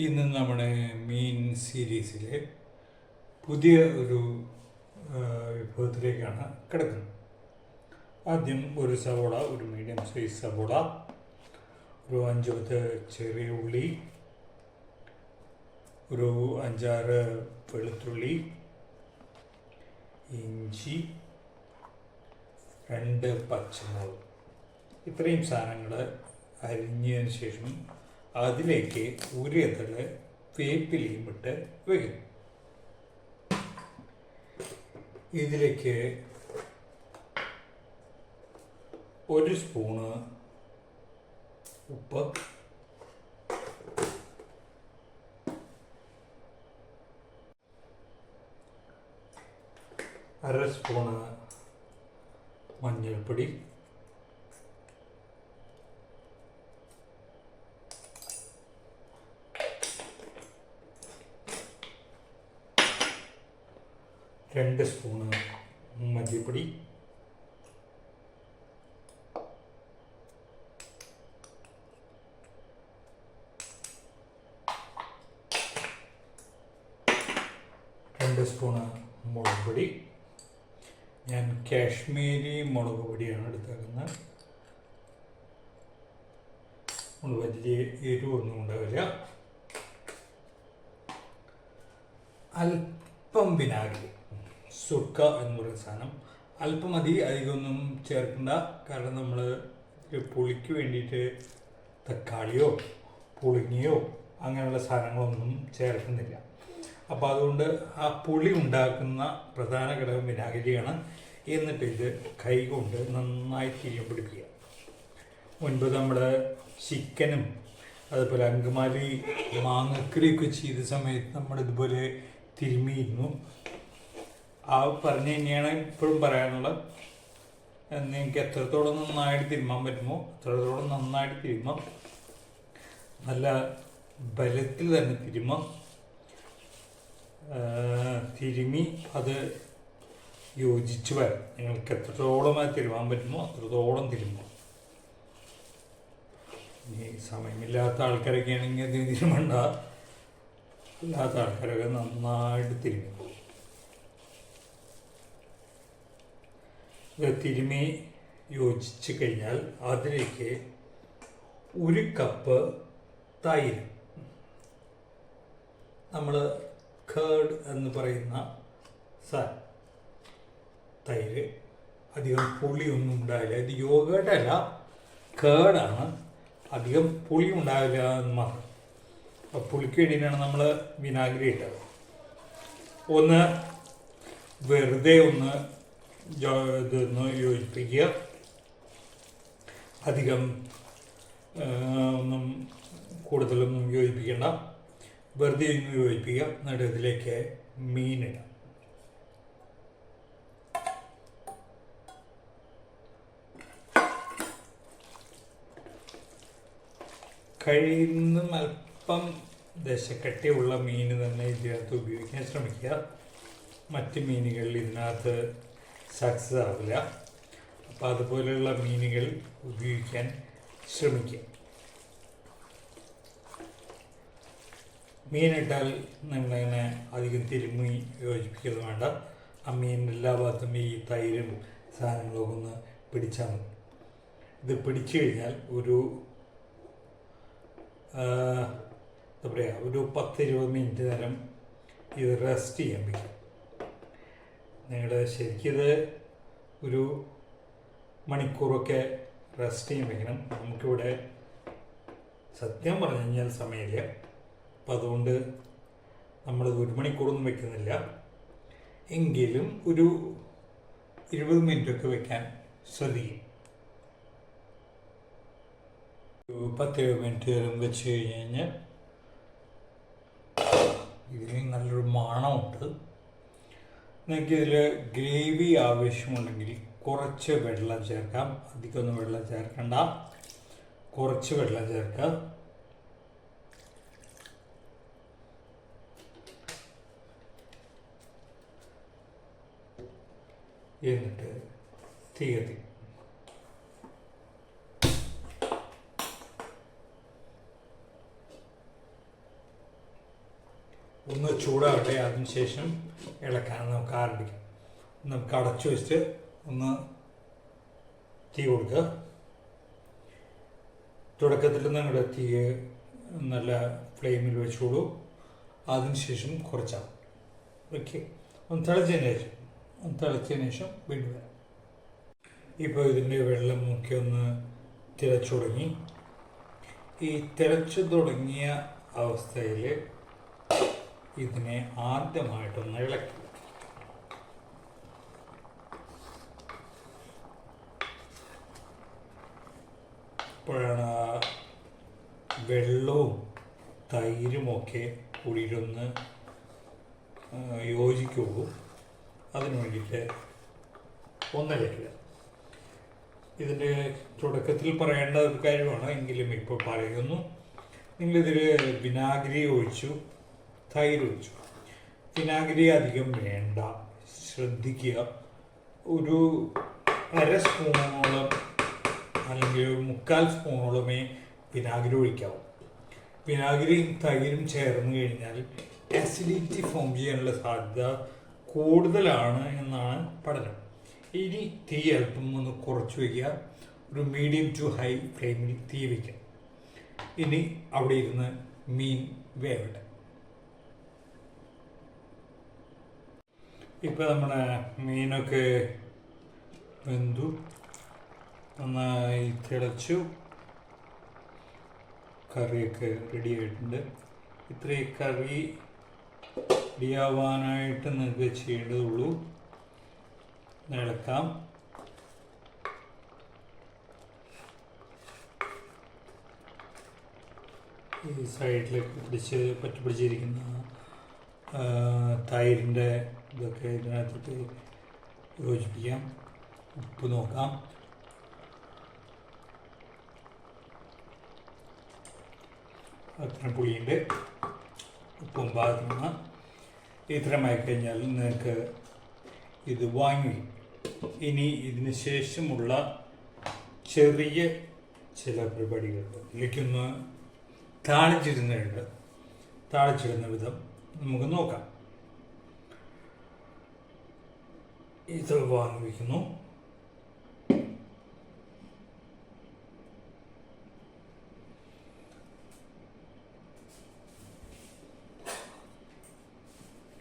ഇന്ന് നമ്മുടെ മീൻ സീരീസിലെ പുതിയ ഒരു വിഭവത്തിലേക്കാണ് കിടക്കുന്നത്. ആദ്യം ഒരു സവോള ഒരു മീഡിയം സൈസ് സവോള ഒരു അഞ്ച് പത്ത് ചെറിയ ഉള്ളി ഒരു അഞ്ചാറ് വെളുത്തുള്ളി ഇഞ്ചി രണ്ട് പച്ചമുളക്. ഇത്രയും സാധനങ്ങൾ അരിഞ്ഞതിന് ശേഷം അതിലേക്ക് ഉരിയത്തൾ വേപ്പിലയും ഇട്ട് വയ്ക്കും ഇതിലേക്ക് ഒരു സ്പൂണ് ഉപ്പ് അര സ്പൂണ് മഞ്ഞൾപ്പൊടി രണ്ട് സ്പൂണ് മല്ലിപ്പൊടി. രണ്ട് സ്പൂണ് മുളക് പൊടി. ഞാൻ കാശ്മീരി മുളക് പൊടിയാണ് എടുത്തേക്കുന്നത്. നമ്മൾ വലിയ എരിവൊന്നും ഉണ്ടാവില്ല. അല്പം വിനാഗിരി. സുക്ക എന്ന് പറയുന്ന സാധനം. അല്പം മതി അധികമൊന്നും ചേർക്കണ്ട. കാരണം നമ്മൾ പുളിക്ക് വേണ്ടിയിട്ട് തക്കാളിയോ പുളിങ്ങിയോ അങ്ങനെയുള്ള സാധനങ്ങളൊന്നും ചേർക്കുന്നില്ല. അപ്പോൾ അതുകൊണ്ട് ആ പുളി ഉണ്ടാക്കുന്ന പ്രധാന ഘടകം വിനാഗിരിയാണ്. എന്നിട്ട് ഇത് കൈകൊണ്ട് നന്നായി തിരിയം പിടിപ്പിക്കുക. മുൻപ് നമ്മൾ ചിക്കനും അതുപോലെ അങ്കമാലി മാങ്ങക്കറിയൊക്കെ ചെയ്ത സമയത്ത് നമ്മൾ ഇതുപോലെ തിരുമ്മിയിരുന്നു. ആ പറഞ്ഞു തന്നെയാണ് ഇപ്പോഴും പറയാനുള്ളത്. നിങ്ങൾക്ക് എത്രത്തോളം നന്നായിട്ട് തിരുമാൻ പറ്റുമോ എത്രത്തോളം നന്നായിട്ട് തിരുമാം നല്ല ബലത്തിൽ തന്നെ തിരുമാം തിരുമി അത് യോജിച്ച് വരാം നിങ്ങൾക്ക് എത്രത്തോളം അത് തിരുമാൻ പറ്റുമോ അത്രത്തോളം തിരുമാം ഇനി സമയമില്ലാത്ത ആൾക്കാരൊക്കെ ആണെങ്കിൽ തിരുമണ്ട. അല്ലാത്ത ആൾക്കാരൊക്കെ നന്നായിട്ട് തിരുമ്മി. ഇത് തിരുമി യോജിച്ച് കഴിഞ്ഞാൽ അതിലേക്ക് ഒരു കപ്പ് തൈര്. നമ്മൾ കേർഡ് എന്ന് പറയുന്ന സാധനം തൈര്. അധികം പുളിയൊന്നും ഉണ്ടാവില്ല. ഇത് യോഗേഡല്ല കേടാണ് അധികം പുളി ഉണ്ടാവില്ല എന്ന് മാത്രം. അപ്പോൾ പുളിക്ക് വേണ്ടിയിട്ടാണ് നമ്മൾ വിനാഗിരി ഇട്ടത്. ഒന്ന് വെറുതെ ഒന്ന് ഇതൊന്ന് യോജിപ്പിക്കുക അധികം ഒന്നും കൂടുതലൊന്നും യോജിപ്പിക്കേണ്ട വെറുതെ ഒന്ന് യോജിപ്പിക്കുക എന്നിട്ട് ഇതിലേക്ക് മീനിടാം കഴിയുന്നും അല്പം ദശക്കട്ടിയുള്ള മീൻ തന്നെ ഇതിനകത്ത് ഉപയോഗിക്കാൻ ശ്രമിക്കുക മറ്റ് മീനുകളിൽ ഇതിനകത്ത് സക്സസ് ആവില്ല അപ്പോൾ അതുപോലെയുള്ള മീനുകൾ ഉപയോഗിക്കാൻ ശ്രമിക്കുക മീനിട്ടാൽ നിങ്ങളിങ്ങനെ അധികം തിരുമ്മി യോജിപ്പിക്കുന്നത് വേണ്ട. ആ മീൻ എല്ലാ ഭാഗത്തും ഈ തൈരും സാധനങ്ങളൊക്കെ ഒന്ന് പിടിച്ചാൽ മതി. ഇത് പിടിച്ചു കഴിഞ്ഞാൽ ഒരു എന്താ പറയുക ഒരു പത്തിരുപത് മിനിറ്റ് നേരം ഇത് റെസ്റ്റ് ചെയ്യാൻ പറ്റും നിങ്ങൾ ശരിക്കിത് ഒരു മണിക്കൂറൊക്കെ റെസ്റ്റ് ചെയ്യാൻ വെക്കണം. നമുക്കിവിടെ സത്യം പറഞ്ഞു കഴിഞ്ഞാൽ സമയമില്ല. അപ്പം അതുകൊണ്ട് നമ്മൾ ഒരു മണിക്കൂറൊന്നും വെക്കുന്നില്ല. എങ്കിലും ഒരു ഇരുപത് മിനിറ്റൊക്കെ വെക്കാൻ ശ്രദ്ധിക്കും. ഒരു പത്ത് മിനിറ്റ് നേരം വെച്ച് കഴിഞ്ഞ് കഴിഞ്ഞാൽ ഇതിന് നല്ലൊരു മണമുണ്ട്. നിങ്ങൾക്ക് ഇതിൽ ഗ്രേവി ആവശ്യമുണ്ടെങ്കിൽ കുറച്ച് വെള്ളം ചേർക്കാം. അധികമൊന്നും വെള്ളം ചേർക്കണ്ട. കുറച്ച് വെള്ളം ചേർക്കുക. എന്നിട്ട് തീ ഒന്ന് ചൂടാവട്ടെ അതിനുശേഷം ഇളക്കാൻ നമുക്ക് ആരംഭിക്കാം. നമുക്ക് അടച്ചു വെച്ചിട്ട് ഒന്ന് തീ കൊടുക്കുക. തുടക്കത്തിൽ നിങ്ങളുടെ തീ നല്ല ഫ്ലെയിമിൽ വെച്ചോളൂ അതിനുശേഷം കുറച്ചാവും ഓക്കെ. ഒന്ന് തിളച്ചതിന് ശേഷം ഒന്ന് തിളച്ചതിന് ശേഷം വീണ്ടും വരാം. ഇപ്പോൾ ഇതിന്റെ വെള്ളം മുക്കി ഒന്ന് തിളച്ചു തുടങ്ങി. ഈ തിളച്ചു തുടങ്ങിയ അവസ്ഥയിൽ ഇതിനെ ആദ്യമായിട്ടൊന്ന് ഇളക്കി. ഇപ്പോഴാണ് വെള്ളവും തൈരുമൊക്കെ കൂടിയിട്ടൊന്ന് യോജിക്കുള്ളൂ. അതിന് വേണ്ടിയിട്ട് ഒന്നിളക്കുക ഇതിന്റെ തുടക്കത്തിൽ പറയേണ്ട ഒരു കാര്യമാണ് എങ്കിലും ഇപ്പോൾ പറയുന്നു. നിങ്ങളിതിൽ വിനാഗിരി ഒഴിച്ചു. തൈര് ഒഴിച്ചു വിനാഗിരി അധികം വേണ്ട. ശ്രദ്ധിക്കുക. ഒരു അര സ്പൂണോളം അല്ലെങ്കിൽ മുക്കാൽ സ്പൂണോളമേ വിനാഗിരി ഒഴിക്കാവൂ. വിനാഗിരിയും തൈരും ചേർന്ന് കഴിഞ്ഞാൽ അസിഡിറ്റി ഫോം ചെയ്യാനുള്ള സാധ്യത കൂടുതലാണ് എന്നാണ് പഠനം. ഇനി തീ അല്പം ഒന്ന് കുറച്ച് വയ്ക്കുക. ഒരു മീഡിയം ടു ഹൈ ഫ്ലെയിമിൽ തീ വയ്ക്കുക. ഇനി അവിടെ ഇരുന്ന് മീൻ വേവട്ടെ. ഇപ്പം നമ്മുടെ മീനൊക്കെ വെന്തു. നന്നായി തിളച്ചു. കറിയൊക്കെ റെഡി ആയിട്ടുണ്ട് ഇത്രയും കറി റെഡിയാവാനായിട്ട് നിങ്ങൾക്ക് ചെയ്യേണ്ടതുള്ളൂ. ഇളക്കാം ഈ സൈഡിലേക്ക് പിടിച്ച് പറ്റി പിടിച്ചിരിക്കുന്ന തൈരിന്റെ ഇതൊക്കെ ഇതിനകത്ത് യോജിപ്പിക്കാം ഉപ്പ് നോക്കാം അത്ര പുളിയുണ്ട് ഉപ്പും പാകത്തിന് ഇത്രമായി കഴിഞ്ഞാൽ നിങ്ങൾക്ക് ഇത് വാങ്ങി ഇനി ഇതിന് ശേഷമുള്ള ചെറിയ ചില പരിപാടികളുണ്ട്. ഇതിലേക്കൊന്ന് താളിച്ചിരുന്നുണ്ട് താളിച്ചിരുന്ന വിധം നമുക്ക് നോക്കാം. ഇത് വാങ്ങി വയ്ക്കുന്നു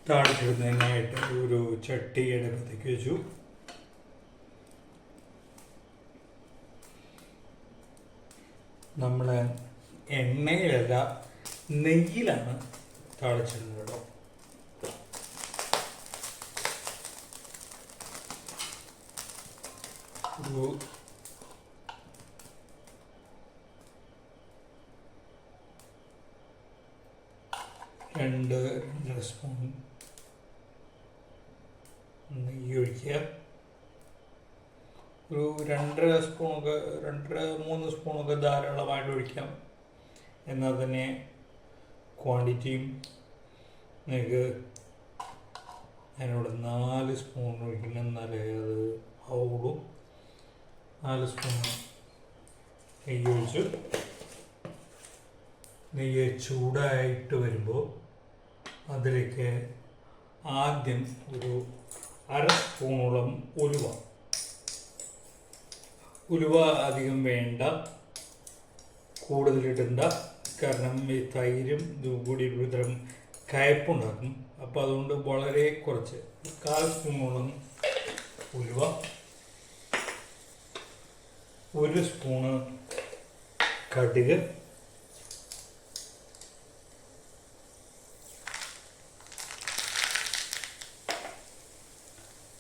താളിച്ചിടുന്നതിനായിട്ട് ഒരു ചട്ടി അടുപ്പത്തേക്ക് വെച്ചു. നമ്മൾ എണ്ണയിലല്ല നെയ്യിലാണ് താളിച്ചിടുന്നത് കേട്ടോ. ഒരു രണ്ട് രണ്ടര സ്പൂൺ നെയ്യ് ഒഴിക്കുക. ഒരു രണ്ടര സ്പൂണൊക്കെ രണ്ടര മൂന്ന് സ്പൂണൊക്കെ ധാരാളമായിട്ട് ഒഴിക്കാം. എന്നാൽ തന്നെ ക്വാണ്ടിറ്റിയും നിങ്ങൾക്ക് ഞാനിവിടെ നാല് സ്പൂൺ ഒഴിക്കണം എന്നാലേ അത് ആവുള്ളൂ. നാല് സ്പൂൺ നെയ്യ് ഒഴിച്ചു നെയ്യ് ചൂടായിട്ട് വരുമ്പോൾ അതിലേക്ക് ആദ്യം ഒരു അര സ്പൂണോളം ഉലുവ. ഉലുവ അധികം വേണ്ട. കൂടുതലിടണ്ട കാരണം ഈ തൈരും ഇതും കൂടി ഒരുതരം കയപ്പുണ്ടാക്കും. അപ്പോൾ അതുകൊണ്ട് വളരെ കുറച്ച് കാൽ സ്പൂണോളം ഉലുവ. ഒരു സ്പൂണ് കടുക്.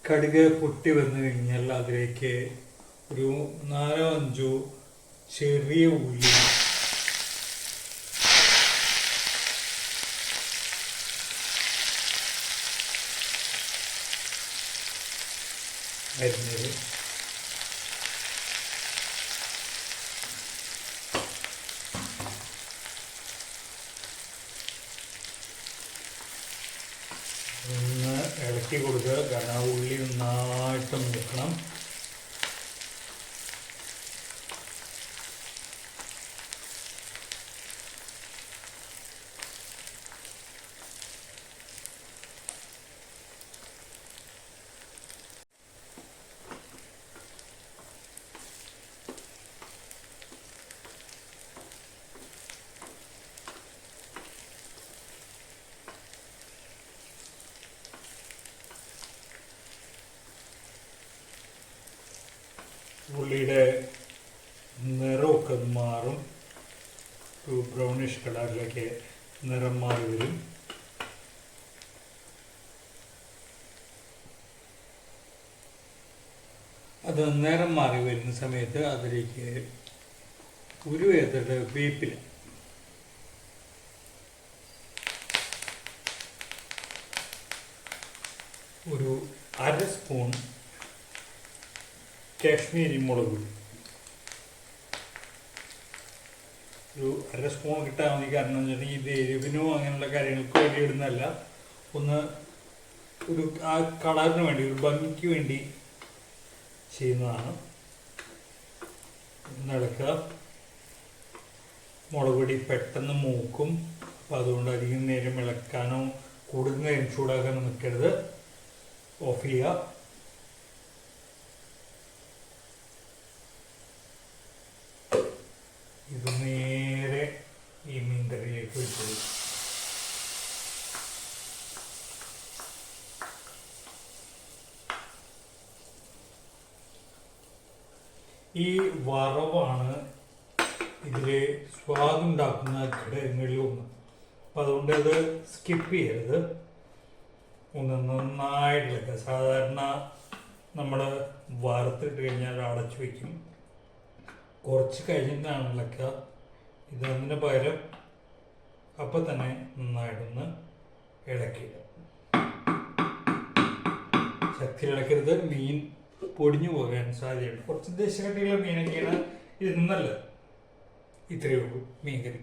കടുക് പൊട്ടി വന്നു കഴിഞ്ഞാൽ അതിലേക്ക് ഒരു നാലോ അഞ്ചോ ചെറിയ ഉള്ളി. അരിഞ്ഞത് ഒന്ന് കൊടുക്കുക. കാരണം ഉള്ളി നന്നായിട്ടും നിൽക്കണം ഉള്ളിയുടെ നിറമൊക്കെ മാറും. ഒരു ബ്രൗണിഷ് കളറിലൊക്കെ നിറം മാറി വരും. അത് നിറം മാറി വരുന്ന സമയത്ത് അതിലേക്ക് ഒരു വേപ്പിൽ ഒരു അര സ്പൂൺ കാശ്മീരി മുളക്. പൊടി ഒരു അര സ്പൂൺ കിട്ടാൻ മതി. കാരണം എന്ന് വെച്ചിട്ടുണ്ടെങ്കിൽ ഇത് എരിവിനോ അങ്ങനെയുള്ള കാര്യങ്ങൾക്ക് വേണ്ടി ഇടുന്നതല്ല ഒന്ന് ഒരു ആ കളറിന് വേണ്ടി ഒരു ഭംഗിക്ക് വേണ്ടി ചെയ്യുന്നതാണ്. നടക്കുക മുളക് പൊടി പെട്ടെന്ന് മൂക്കും. അപ്പം അതുകൊണ്ട് അധികം നേരം ഇളക്കാനോ കൂടുതൽ നേരം ചൂടാക്കാനോ നിൽക്കരുത്. ഓഫ് ചെയ്യുക. ഇത് നേരെ ഈ മീൻകറിയിലേക്ക് വെച്ചു ഈ വറവാണ് ഇതിൽ സ്വാദുണ്ടാക്കുന്ന ഘടകങ്ങളിൽ ഒന്ന്. അപ്പം അതുകൊണ്ട് ഇത് സ്കിപ്പ് ചെയ്യരുത്. ഒന്ന് നന്നായിട്ട് സാധാരണ നമ്മൾ വറുത്തിട്ട് കഴിഞ്ഞാൽ അടച്ചു വയ്ക്കും കുറച്ച് കഴിഞ്ഞിട്ടാണ് ഇളക്കുക ഇത് അതിന് പകരം അപ്പം തന്നെ നന്നായിട്ടൊന്ന് ഇളക്കിയിടുക ശക്തി ഇളക്കരുത്. മീൻ പൊടിഞ്ഞു പോകാൻ സാധ്യതയുണ്ട്. കുറച്ച് ദേശകട്ടിയുള്ള മീനൊക്കെയാണ് ഇത് നല്ലത് ഇത്രയേ ഉള്ളൂ മീൻ കറി